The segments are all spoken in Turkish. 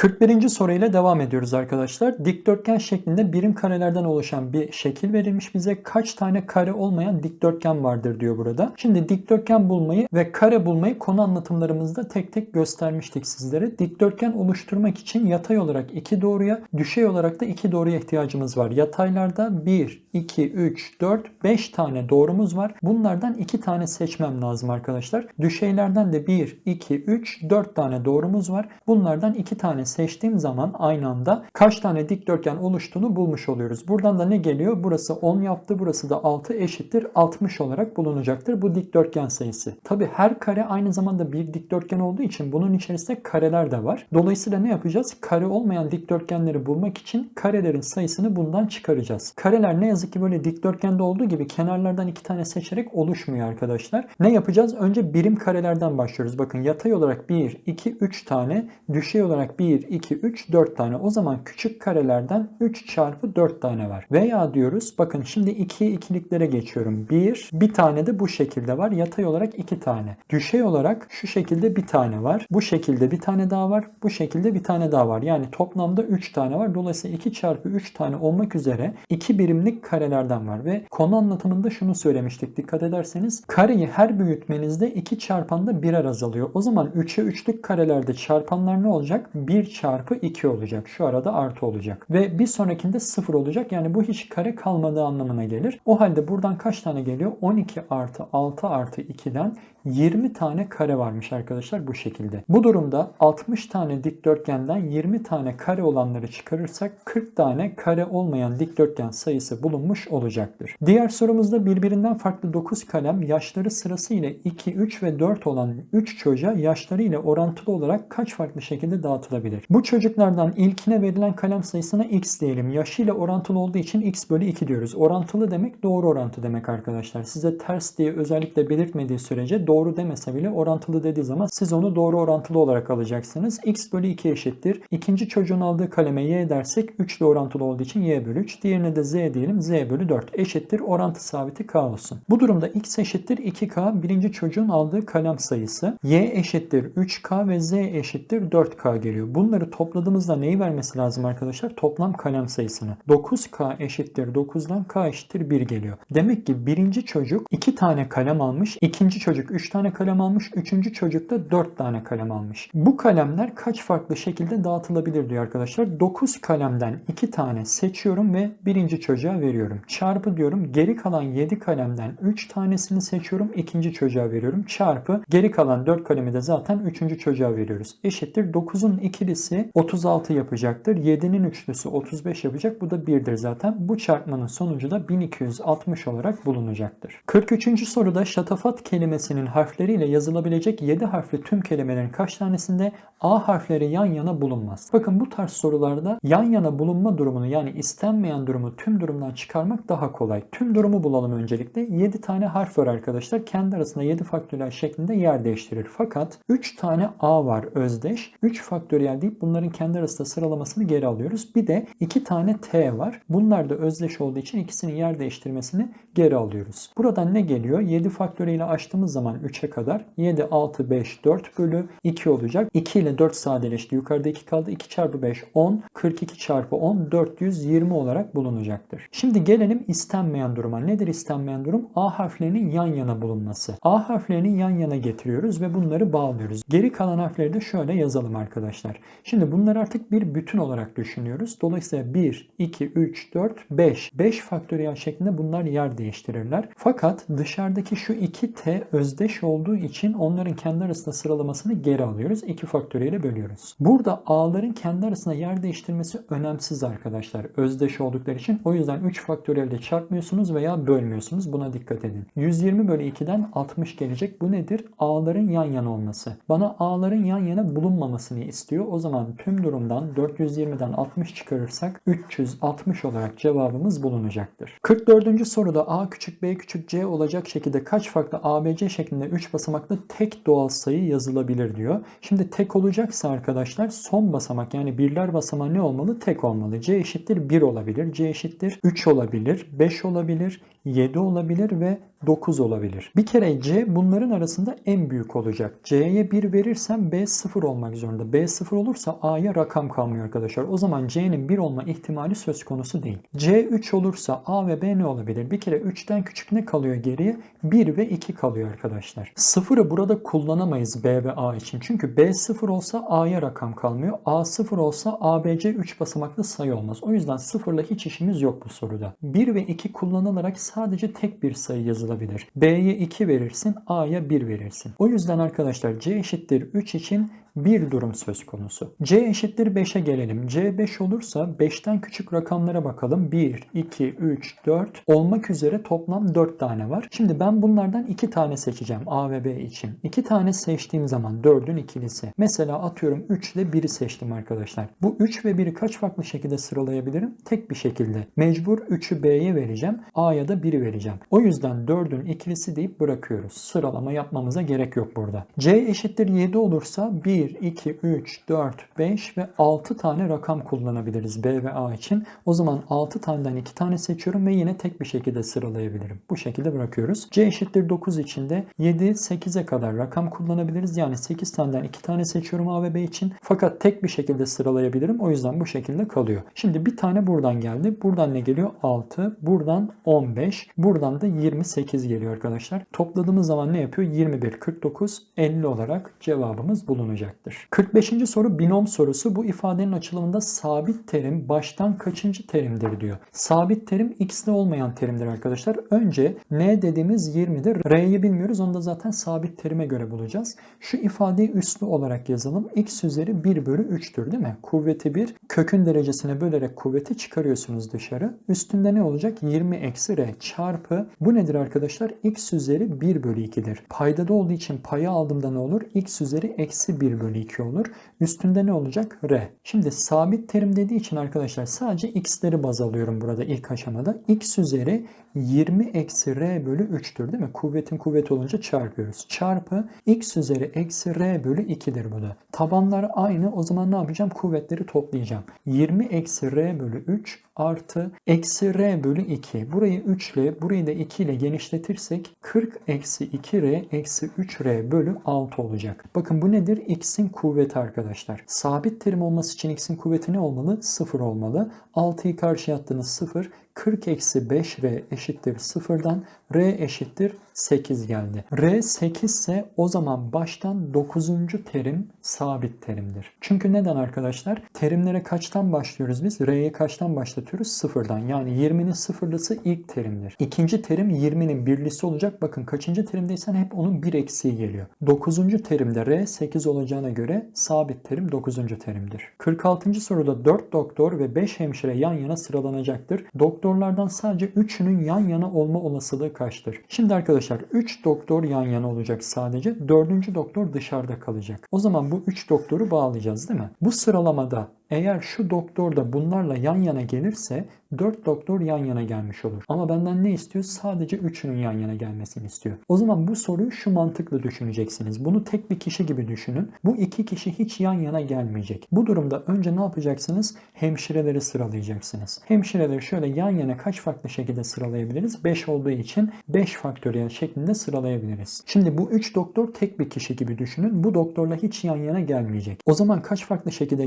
41. soruyla devam ediyoruz arkadaşlar. Dikdörtgen şeklinde birim karelerden oluşan bir şekil verilmiş bize. Kaç tane kare olmayan dikdörtgen vardır diyor burada. Şimdi dikdörtgen bulmayı ve kare bulmayı konu anlatımlarımızda tek tek göstermiştik sizlere. Dikdörtgen oluşturmak için yatay olarak iki doğruya, düşey olarak da iki doğruya ihtiyacımız var. Yataylarda 1, 2, 3, 4, 5 tane doğrumuz var. Bunlardan 2 tane seçmem lazım arkadaşlar. Düşeylerden de 1, 2, 3, 4 tane doğrumuz var. Bunlardan 2 tane seçtiğim zaman aynı anda kaç tane dikdörtgen oluştuğunu bulmuş oluyoruz. Buradan da ne geliyor? Burası 10 yaptı. Burası da 6 eşittir. 60 olarak bulunacaktır. Bu dikdörtgen sayısı. Tabi her kare aynı zamanda bir dikdörtgen olduğu için bunun içerisinde kareler de var. Dolayısıyla ne yapacağız? Kare olmayan dikdörtgenleri bulmak için karelerin sayısını bundan çıkaracağız. Kareler ne yazık ki böyle dikdörtgende olduğu gibi kenarlardan iki tane seçerek oluşmuyor arkadaşlar. Ne yapacağız? Önce birim karelerden başlıyoruz. Bakın yatay olarak 1, 2, 3 tane, düşey olarak 1, 2, 3, 4 tane. O zaman küçük karelerden 3 çarpı 4 tane var. Veya diyoruz bakın şimdi 2'ye ikiliklere geçiyorum. 1, bir tane de bu şekilde var. Yatay olarak 2 tane. Düşey olarak şu şekilde bir tane var. Bu şekilde bir tane daha var. Bu şekilde bir tane daha var. Yani toplamda 3 tane var. Dolayısıyla 2 çarpı 3 tane olmak üzere 2 birimlik karelerden var. Ve konu anlatımında şunu söylemiştik. Dikkat ederseniz kareyi her büyütmenizde 2 çarpanda birer azalıyor. O zaman 3'e 3'lük karelerde çarpanlar ne olacak? 1 çarpı 2 olacak. Şu arada artı olacak. Ve bir sonrakinde 0 olacak. Yani bu hiç kare kalmadığı anlamına gelir. O halde buradan kaç tane geliyor? 12 artı 6 artı 2'den 20 tane kare varmış arkadaşlar bu şekilde. Bu durumda 60 tane dikdörtgenden 20 tane kare olanları çıkarırsak 40 tane kare olmayan dikdörtgen sayısı bulunmuş olacaktır. Diğer sorumuzda birbirinden farklı 9 kalem yaşları sırasıyla 2, 3 ve 4 olan 3 çocuğa yaşları ile orantılı olarak kaç farklı şekilde dağıtılabilir? Bu çocuklardan ilkine verilen kalem sayısına x diyelim. Yaşıyla orantılı olduğu için x bölü 2 diyoruz. Orantılı demek doğru orantı demek arkadaşlar. Size ters diye özellikle belirtmediği sürece doğru demese bile orantılı dediği zaman siz onu doğru orantılı olarak alacaksınız. x bölü 2 eşittir. İkinci çocuğun aldığı kaleme y dersek 3 ile orantılı olduğu için y bölü 3. Diğerine de z diyelim z bölü 4 eşittir. Orantı sabiti k olsun. Bu durumda x eşittir 2k birinci çocuğun aldığı kalem sayısı. y eşittir 3k ve z eşittir 4k geliyor. Bunları topladığımızda neyi vermesi lazım arkadaşlar? Toplam kalem sayısını. 9k eşittir 9'dan k eşittir 1 geliyor. Demek ki birinci çocuk 2 tane kalem almış. ikinci çocuk 3 tane kalem almış. Üçüncü çocuk da 4 tane kalem almış. Bu kalemler kaç farklı şekilde dağıtılabilir diyor arkadaşlar. 9 kalemden 2 tane seçiyorum ve birinci çocuğa veriyorum. Çarpı diyorum. Geri kalan 7 kalemden 3 tanesini seçiyorum. ikinci çocuğa veriyorum. Çarpı geri kalan 4 kalemi de zaten 3. çocuğa veriyoruz. Eşittir 9'un ikilisi 36 yapacaktır. 7'nin üçlüsü 35 yapacak. Bu da 1'dir zaten. Bu çarpmanın sonucu da 1260 olarak bulunacaktır. 43. soruda şatafat kelimesinin harfleriyle yazılabilecek 7 harfli tüm kelimelerin kaç tanesinde A harfleri yan yana bulunmaz? Bakın bu tarz sorularda yan yana bulunma durumunu yani istenmeyen durumu tüm durumdan çıkarmak daha kolay. Tüm durumu bulalım öncelikle. 7 tane harf var arkadaşlar. Kendi arasında 7 faktöriyel şeklinde yer değiştirir. Fakat 3 tane A var özdeş. 3 faktöriyel deyip bunların kendi arasında sıralamasını geri alıyoruz. Bir de 2 tane T var. Bunlar da özdeş olduğu için ikisinin yer değiştirmesini geri alıyoruz. Buradan ne geliyor? 7 faktöriyeli açtığımız zaman 3'e kadar 7, 6, 5, 4 bölü 2 olacak. 2 ile 4 sadeleşti. Yukarıda 2 kaldı. 2 çarpı 5 10. 42 çarpı 10 420 olarak bulunacaktır. Şimdi gelelim istenmeyen duruma. Nedir istenmeyen durum? A harflerinin yan yana bulunması. A harflerini yan yana getiriyoruz ve bunları bağlıyoruz. Geri kalan harfleri de şöyle yazalım arkadaşlar. Şimdi bunları artık bir bütün olarak düşünüyoruz. Dolayısıyla 1, 2, 3, 4, 5. 5 faktöriyel şeklinde bunlar yer değiştirirler. Fakat dışarıdaki şu 2t özdeş olduğu için onların kendi arasında sıralamasını geri alıyoruz. 2 faktöriyle bölüyoruz. Burada a'ların kendi arasında yer değiştirmesi önemsiz arkadaşlar. Özdeş oldukları için. O yüzden 3 faktöriyelde çarpmıyorsunuz veya bölmüyorsunuz. Buna dikkat edin. 120 bölü 2'den 60 gelecek. Bu nedir? A'ların yan yana olması. Bana a'ların yan yana bulunmamasını istiyor. O zaman tüm durumdan 420'den 60 çıkarırsak 360 olarak cevabımız bulunacaktır. 44. soruda A küçük B küçük C olacak şekilde kaç farklı ABC şeklinde şeklinde 3 basamaklı tek doğal sayı yazılabilir diyor. Şimdi tek olacaksa arkadaşlar son basamak yani birler basamağı ne olmalı? Tek olmalı. C eşittir 1 olabilir. C eşittir 3 olabilir. 5 olabilir. 7 olabilir ve 9 olabilir. Bir kere C bunların arasında en büyük olacak. C'ye 1 verirsem B 0 olmak zorunda. B 0 olursa A'ya rakam kalmıyor arkadaşlar. O zaman C'nin 1 olma ihtimali söz konusu değil. C 3 olursa A ve B ne olabilir? Bir kere 3'ten küçük ne kalıyor geriye? 1 ve 2 kalıyor arkadaşlar. 0'ı burada kullanamayız B ve A için. Çünkü B 0 olsa A'ya rakam kalmıyor. A 0 olsa ABC 3 basamaklı sayı olmaz. O yüzden 0 ile hiç işimiz yok bu soruda. 1 ve 2 kullanılarak sadece tek bir sayı yazılabilir. B'ye 2 verirsin, A'ya 1 verirsin. O yüzden arkadaşlar C eşittir 3 için bir durum söz konusu. C eşittir 5'e gelelim. C 5 olursa 5'ten küçük rakamlara bakalım. 1, 2, 3, 4 olmak üzere toplam 4 tane var. Şimdi ben bunlardan 2 tane seçeceğim A ve B için. 2 tane seçtiğim zaman 4'ün ikilisi. Mesela atıyorum 3 ile 1'i seçtim arkadaşlar. Bu 3 ve 1'i kaç farklı şekilde sıralayabilirim? Tek bir şekilde. Mecbur 3'ü B'ye vereceğim. A'ya da 1'i vereceğim. O yüzden 4'ün ikilisi deyip bırakıyoruz. Sıralama yapmamıza gerek yok burada. C eşittir 7 olursa 1, 1, 2, 3, 4, 5 ve 6 tane rakam kullanabiliriz B ve A için. O zaman 6 taneden 2 tane seçiyorum ve yine tek bir şekilde sıralayabilirim. Bu şekilde bırakıyoruz. C eşittir 9 için de 7, 8'e kadar rakam kullanabiliriz. Yani 8 taneden 2 tane seçiyorum A ve B için. Fakat tek bir şekilde sıralayabilirim. O yüzden bu şekilde kalıyor. Şimdi bir tane buradan geldi. Buradan ne geliyor? 6. Buradan 15. Buradan da 28 geliyor arkadaşlar. Topladığımız zaman ne yapıyor? 21, 49, 50 olarak cevabımız bulunacak olacaktır. 45. soru binom sorusu. Bu ifadenin açılımında sabit terim baştan kaçıncı terimdir diyor. Sabit terim x'de olmayan terimdir arkadaşlar. Önce n dediğimiz 20'dir. R'yi bilmiyoruz. Onu da zaten sabit terime göre bulacağız. Şu ifadeyi üslü olarak yazalım. x üzeri 1 bölü 3'tür değil mi? Kuvveti 1. Kökün derecesine bölerek kuvveti çıkarıyorsunuz dışarı. Üstünde ne olacak? 20 eksi r çarpı. Bu nedir arkadaşlar? x üzeri 1 bölü 2'dir. Paydada olduğu için payı aldığımda ne olur? x üzeri eksi 1 bölü bölü 2 olur. Üstünde ne olacak? R. Şimdi sabit terim dediği için arkadaşlar sadece x'leri baz alıyorum burada ilk aşamada. x üzeri 20 eksi r bölü 3'tür değil mi? Kuvvetin kuvvet olunca çarpıyoruz. Çarpı x üzeri eksi r bölü 2'dir bu da. Tabanlar aynı. O zaman ne yapacağım? Kuvvetleri toplayacağım. 20 eksi r bölü 3 artı eksi r bölü 2. Burayı 3 ile burayı da 2 ile genişletirsek 40 eksi 2r eksi 3r bölü 6 olacak. Bakın bu nedir? x'in kuvveti arkadaşlar. Sabit terim olması için x'in kuvveti ne olmalı? 0 olmalı. 6'yı karşıya attığınız 0. 40 eksi 5r eşittir 0'dan r eşittir 8 geldi. R 8 ise o zaman baştan 9. terim sabit terimdir. Çünkü neden arkadaşlar? Terimlere kaçtan başlıyoruz biz? R'ye kaçtan başlatıyoruz? Sıfırdan. Yani 20'nin sıfırlısı ilk terimdir. İkinci terim 20'nin birlisi olacak. Bakın kaçıncı terimdeysen hep onun bir eksiği geliyor. 9. terimde R 8 olacağına göre sabit terim 9. terimdir. 46. soruda 4 doktor ve 5 hemşire yan yana sıralanacaktır. Doktorlardan sadece 3'ünün yan yana olma olasılığı kaçtır? Şimdi arkadaşlar 3 doktor yan yana olacak sadece. 4. doktor dışarıda kalacak. O zaman bu 3 doktoru bağlayacağız değil mi? Bu sıralamada eğer şu doktor da bunlarla yan yana gelirse 4 doktor yan yana gelmiş olur. Ama benden ne istiyor? Sadece 3'ünün yan yana gelmesini istiyor. O zaman bu soruyu şu mantıkla düşüneceksiniz. Bunu tek bir kişi gibi düşünün. Bu iki kişi hiç yan yana gelmeyecek. Bu durumda önce ne yapacaksınız? Hemşireleri sıralayacaksınız. Hemşireleri şöyle yan yana kaç farklı şekilde sıralayabiliriz? 5 olduğu için 5 faktöriyel şeklinde sıralayabiliriz. Şimdi bu 3 doktor tek bir kişi gibi düşünün. Bu doktorla hiç yan yana gelmeyecek. O zaman kaç farklı şekilde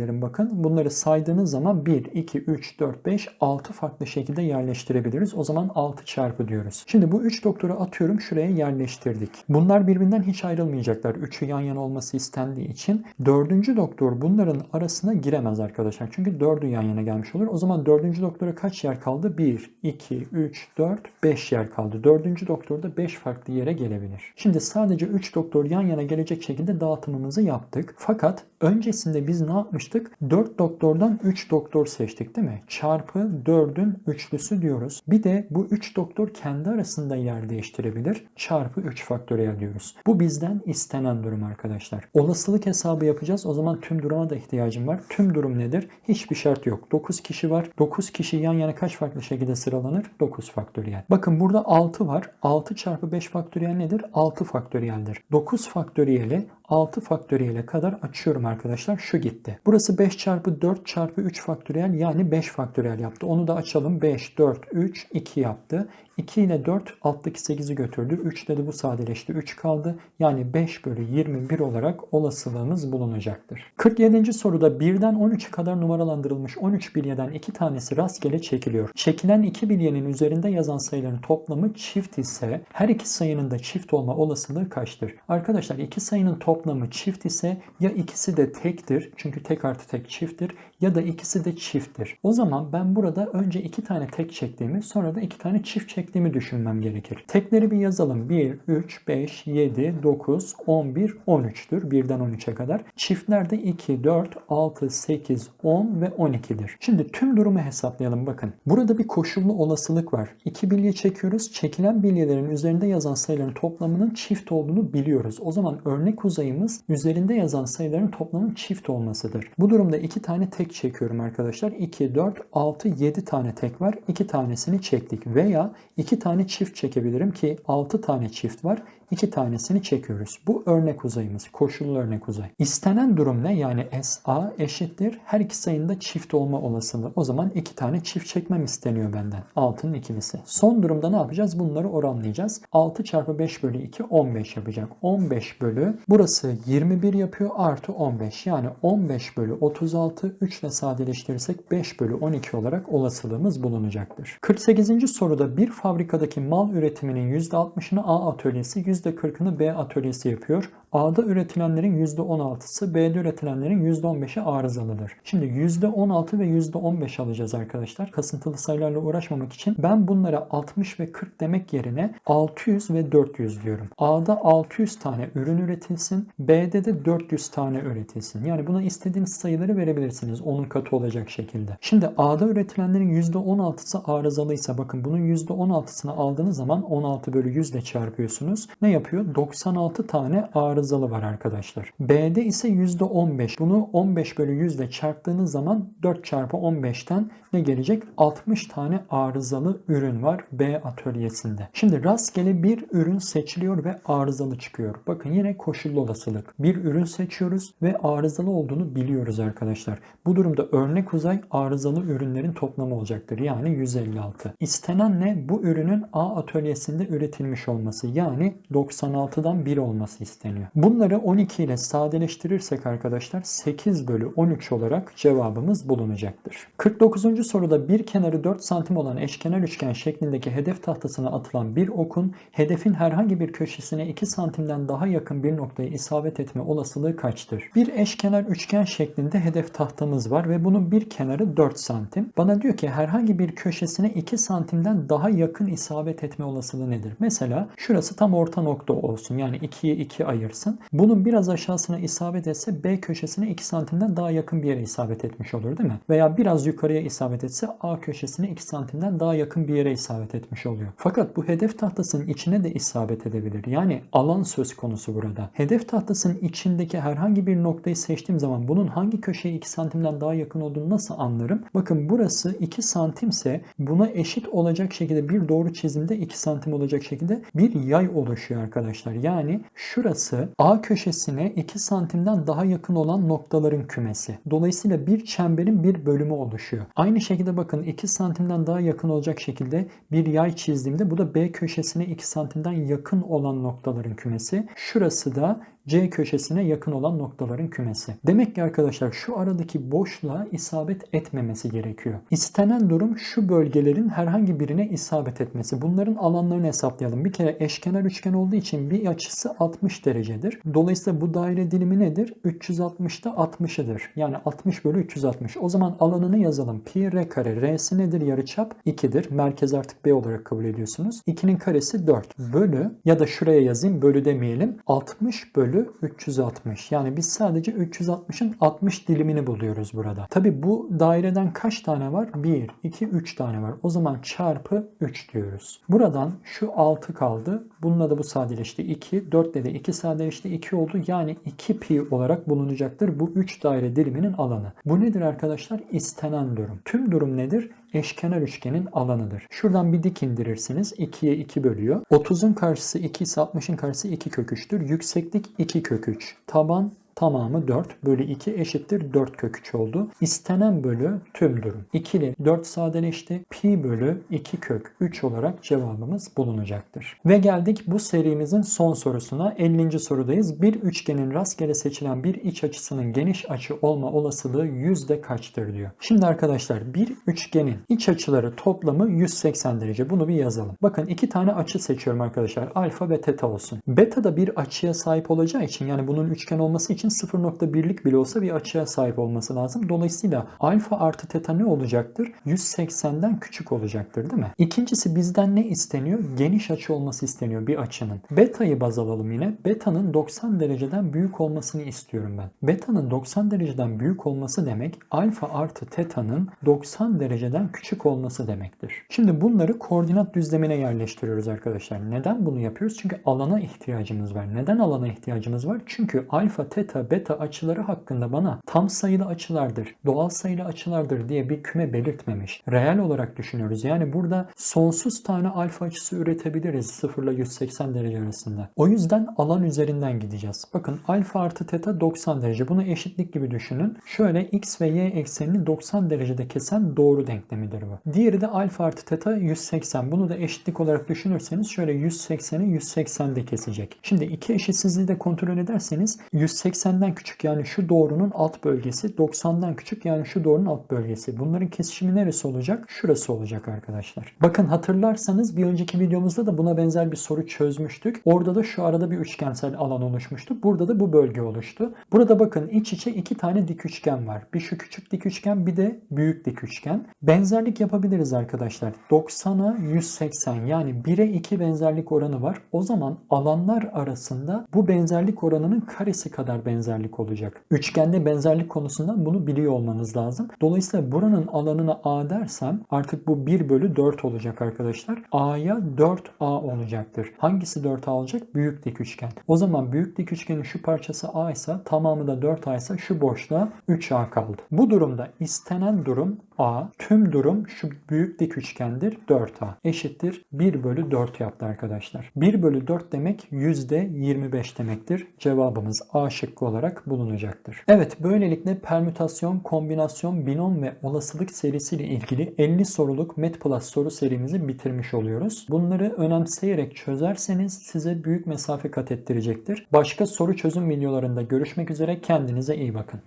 yerleştirebilirim? Bakın bunları saydığınız zaman 1, 2, 3, 4, 5, 6 farklı şekilde yerleştirebiliriz. O zaman 6 çarpı diyoruz. Şimdi bu 3 doktoru atıyorum şuraya yerleştirdik. Bunlar birbirinden hiç ayrılmayacaklar. 3'ü yan yana olması istendiği için. 4. doktor bunların arasına giremez arkadaşlar. Çünkü 4'ü yan yana gelmiş olur. O zaman 4. doktora kaç yer kaldı? 1, 2, 3, 4, 5 yer kaldı. 4. doktor da 5 farklı yere gelebilir. Şimdi sadece 3 doktor yan yana gelecek şekilde dağıtımımızı yaptık. Fakat öncesinde biz ne yapmıştık? Çalıştık? 4 doktordan 3 doktor seçtik değil mi? Çarpı 4'ün üçlüsü diyoruz. Bir de bu 3 doktor kendi arasında yer değiştirebilir. Çarpı 3 faktöriyel diyoruz. Bu bizden istenen durum arkadaşlar. Olasılık hesabı yapacağız. O zaman tüm duruma da ihtiyacım var. Tüm durum nedir? Hiçbir şart yok. 9 kişi var. 9 kişi yan yana kaç farklı şekilde sıralanır? 9 faktöriyel. Bakın burada 6 var. 6 çarpı 5 faktöriyel nedir? 6 faktöriyeldir. 9 faktöriyeli 6 faktöriyele kadar açıyorum arkadaşlar. Şu gitti. Burası 5 çarpı 4 çarpı 3 faktöriyel yani 5 faktöriyel yaptı. Onu da açalım. 5, 4, 3, 2 yaptı. 2 ile 4 alttaki 8'i götürdü. 3 dedi bu sadeleşti. 3 kaldı. Yani 5 bölü 21 olarak olasılığımız bulunacaktır. 47. soruda 1'den 13'e kadar numaralandırılmış 13 bilyeden 2 tanesi rastgele çekiliyor. Çekilen 2 bilyenin üzerinde yazan sayıların toplamı çift ise her iki sayının da çift olma olasılığı kaçtır? Arkadaşlar iki sayının toplamı çift ise ya ikisi de tektir çünkü tek artı tek çifttir ya da ikisi de çifttir. O zaman ben burada önce iki tane tek çektiğimi sonra da iki tane çift çektiğimi düşünmem gerekir. Tekleri bir yazalım. 1, 3, 5, 7, 9, 11, 13'tür. 1'den 13'e kadar. Çiftler de 2, 4, 6, 8, 10 ve 12'dir. Şimdi tüm durumu hesaplayalım bakın. Burada bir koşullu olasılık var. İki bilye çekiyoruz. Çekilen bilyelerin üzerinde yazan sayıların toplamının çift olduğunu biliyoruz. O zaman örnek uzayımız üzerinde yazan sayıların toplamının çift olmasıdır. Bu durumda iki tane tek çekiyorum arkadaşlar. 2, 4, 6, 7 tane tek var. 2 tanesini çektik. Veya 2 tane çift çekebilirim ki 6 tane çift var. 2 tanesini çekiyoruz. Bu örnek uzayımız. Koşullu örnek uzay. İstenen durum ne? Yani SA eşittir. Her iki sayında çift olma olasılığı. O zaman 2 tane çift çekmem isteniyor benden. 6'nın ikilisi. Son durumda ne yapacağız? Bunları oranlayacağız. 6 çarpı 5 bölü 2 15 yapacak. 15 bölü burası 21 yapıyor artı 15. Yani 15 bölü 36 3 ile sadeleştirirsek 5 bölü 12 olarak olasılığımız bulunacaktır. 48. soruda bir fabrikadaki mal üretiminin %60'ını A atölyesi, %40'ını B atölyesi yapıyor. A'da üretilenlerin %16'sı, B'de üretilenlerin %15'i arızalıdır. Şimdi %16 ve %15 alacağız arkadaşlar. Kasıntılı sayılarla uğraşmamak için ben bunlara 60 ve 40 demek yerine 600 ve 400 diyorum. A'da 600 tane ürün üretilsin, B'de de 400 tane üretilsin. Yani buna istediğiniz sayıları verebilirsiniz. Onun katı olacak şekilde. Şimdi A'da üretilenlerin %16'sı arızalıysa bakın bunun %16'sını aldığınız zaman 16 bölü 100 ile çarpıyorsunuz. Ne yapıyor? 96 tane arızalı var arkadaşlar. B'de ise %15. Bunu 15 bölü 100 ile çarptığınız zaman 4 çarpı 15'ten ne gelecek? 60 tane arızalı ürün var B atölyesinde. Şimdi rastgele bir ürün seçiliyor ve arızalı çıkıyor. Bakın yine koşullu olasılık. Bir ürün seçiyoruz ve arızalı olduğunu biliyoruz arkadaşlar. Bu durumda örnek uzay arızalı ürünlerin toplamı olacaktır. Yani 156. İstenen ne? Bu ürünün A atölyesinde üretilmiş olması. Yani 96'dan 1 olması isteniyor. Bunları 12 ile sadeleştirirsek arkadaşlar 8 bölü 13 olarak cevabımız bulunacaktır. 49. soruda bir kenarı 4 santim olan eşkenar üçgen şeklindeki hedef tahtasına atılan bir okun hedefin herhangi bir köşesine 2 santimden daha yakın bir noktayı isabet etme olasılığı kaçtır? Bir eşkenar üçgen şeklinde hedef tahtamız var ve bunun bir kenarı 4 santim. Bana diyor ki herhangi bir köşesine 2 santimden daha yakın isabet etme olasılığı nedir? Mesela şurası tam orta nokta olsun. Yani 2'ye 2 ayırsın. Bunun biraz aşağısına isabet etse B köşesine 2 santimden daha yakın bir yere isabet etmiş olur değil mi? Veya biraz yukarıya isabet etse A köşesine 2 santimden daha yakın bir yere isabet etmiş oluyor. Fakat bu hedef tahtasının içine de isabet edebilir. Yani alan söz konusu burada. Hedef tahtasının içindeki herhangi bir noktayı seçtiğim zaman bunun hangi köşeye 2 santimden daha yakın olduğunu nasıl anlarım? Bakın burası 2 santimse buna eşit olacak şekilde bir doğru çizimde 2 santim olacak şekilde bir yay oluşuyor arkadaşlar. Yani şurası A köşesine 2 santimden daha yakın olan noktaların kümesi. Dolayısıyla bir çemberin bir bölümü oluşuyor. Aynı şekilde bakın 2 santimden daha yakın olacak şekilde bir yay çizdiğimde bu da B köşesine 2 santimden yakın olan noktaların kümesi. Şurası da C köşesine yakın olan noktaların kümesi. Demek ki arkadaşlar şu aradaki boşluğa isabet etmemesi gerekiyor. İstenen durum şu bölgelerin herhangi birine isabet etmesi. Bunların alanlarını hesaplayalım. Bir kere eşkenar üçgen olduğu için bir açısı 60 derecedir. Dolayısıyla bu daire dilimi nedir? 360'da 60'ıdır. Yani 60 bölü 360. O zaman alanını yazalım. Pi r kare. R'si nedir? Yarıçap 2'dir. Merkez artık B olarak kabul ediyorsunuz. 2'nin karesi 4. Bölü ya da şuraya yazayım. Bölü demeyelim. 60 bölü bölü 360. Yani biz sadece 360'ın 60 dilimini buluyoruz burada. Tabi bu daireden kaç tane var? 1, 2, 3 tane var. O zaman çarpı 3 diyoruz. Buradan şu 6 kaldı. Bununla da bu sadeleşti 2. 4 de 2 sadeleşti 2 oldu. Yani 2 pi olarak bulunacaktır bu 3 daire diliminin alanı. Bu nedir arkadaşlar? İstenen durum. Tüm durum nedir? Eşkenar üçgenin alanıdır. Şuradan bir dik indirirsiniz. 2'ye 2 bölüyor. 30'un karşısı 2 ise 60'ın karşısı 2 kök 3'tür. Yükseklik 2 kök 3. Taban tamamı 4 bölü 2 eşittir 4 kök 3 oldu. İstenen bölü tüm durum. 2 ile 4 sadeleşti. Pi bölü 2 kök 3 olarak cevabımız bulunacaktır. Ve geldik bu serimizin son sorusuna. 50. sorudayız. Bir üçgenin rastgele seçilen bir iç açısının geniş açı olma olasılığı yüzde kaçtır diyor. Şimdi arkadaşlar bir üçgenin iç açıları toplamı 180 derece. Bunu bir yazalım. Bakın iki tane açı seçiyorum arkadaşlar. Alfa ve teta olsun. Beta da bir açıya sahip olacağı için yani bunun üçgen olması için 0.1'lik bile olsa bir açıya sahip olması lazım. Dolayısıyla alfa artı teta ne olacaktır? 180'den küçük olacaktır değil mi? İkincisi bizden ne isteniyor? Geniş açı olması isteniyor bir açının. Beta'yı baz alalım yine. Beta'nın 90 dereceden büyük olmasını istiyorum ben. Beta'nın 90 dereceden büyük olması demek alfa artı teta'nın 90 dereceden küçük olması demektir. Şimdi bunları koordinat düzlemine yerleştiriyoruz arkadaşlar. Neden bunu yapıyoruz? Çünkü alana ihtiyacımız var. Neden alana ihtiyacımız var? Çünkü alfa, teta, beta açıları hakkında bana tam sayılı açılardır, doğal sayılı açılardır diye bir küme belirtmemiş. Reel olarak düşünüyoruz. Yani burada sonsuz tane alfa açısı üretebiliriz 0 ile 180 derece arasında. O yüzden alan üzerinden gideceğiz. Bakın alfa artı teta 90 derece. Bunu eşitlik gibi düşünün. Şöyle x ve y eksenini 90 derecede kesen doğru denklemidir bu. Diğeri de alfa artı teta 180. Bunu da eşitlik olarak düşünürseniz şöyle 180'i 180'de kesecek. Şimdi iki eşitsizliği de kontrol ederseniz 180'den küçük yani şu doğrunun alt bölgesi 90'dan küçük yani şu doğrunun alt bölgesi. Bunların kesişimi neresi olacak? Şurası olacak arkadaşlar. Bakın hatırlarsanız bir önceki videomuzda da buna benzer bir soru çözmüştük. Orada da şu arada bir üçgensel alan oluşmuştu. Burada da bu bölge oluştu. Burada bakın iç içe iki tane dik üçgen var. Bir şu küçük dik üçgen bir de büyük dik üçgen. Benzerlik yapabiliriz arkadaşlar. 90'a 180 yani 1'e 2 benzerlik oranı var. O zaman alanlar arasında bu benzerlik oranının karesi kadar benzerlik olacak. Üçgende benzerlik konusundan bunu biliyor olmanız lazım. Dolayısıyla buranın alanına A dersem artık bu 1 bölü 4 olacak arkadaşlar. A'ya 4A olacaktır. Hangisi 4A olacak? Büyük dik üçgen. O zaman büyük dik üçgenin şu parçası A ise tamamı da 4A ise şu boşluğa 3A kaldı. Bu durumda istenen durum A. Tüm durum şu büyük dik üçgendir 4A. Eşittir 1 bölü 4 yaptı arkadaşlar. 1 bölü 4 demek %25 demektir. Cevabımız A şıkkı olarak bulunacaktır. Evet böylelikle permütasyon, kombinasyon, binom ve olasılık serisiyle ilgili 50 soruluk MATPLUS soru serimizi bitirmiş oluyoruz. Bunları önemseyerek çözerseniz size büyük mesafe kat ettirecektir. Başka soru çözüm videolarında görüşmek üzere kendinize iyi bakın.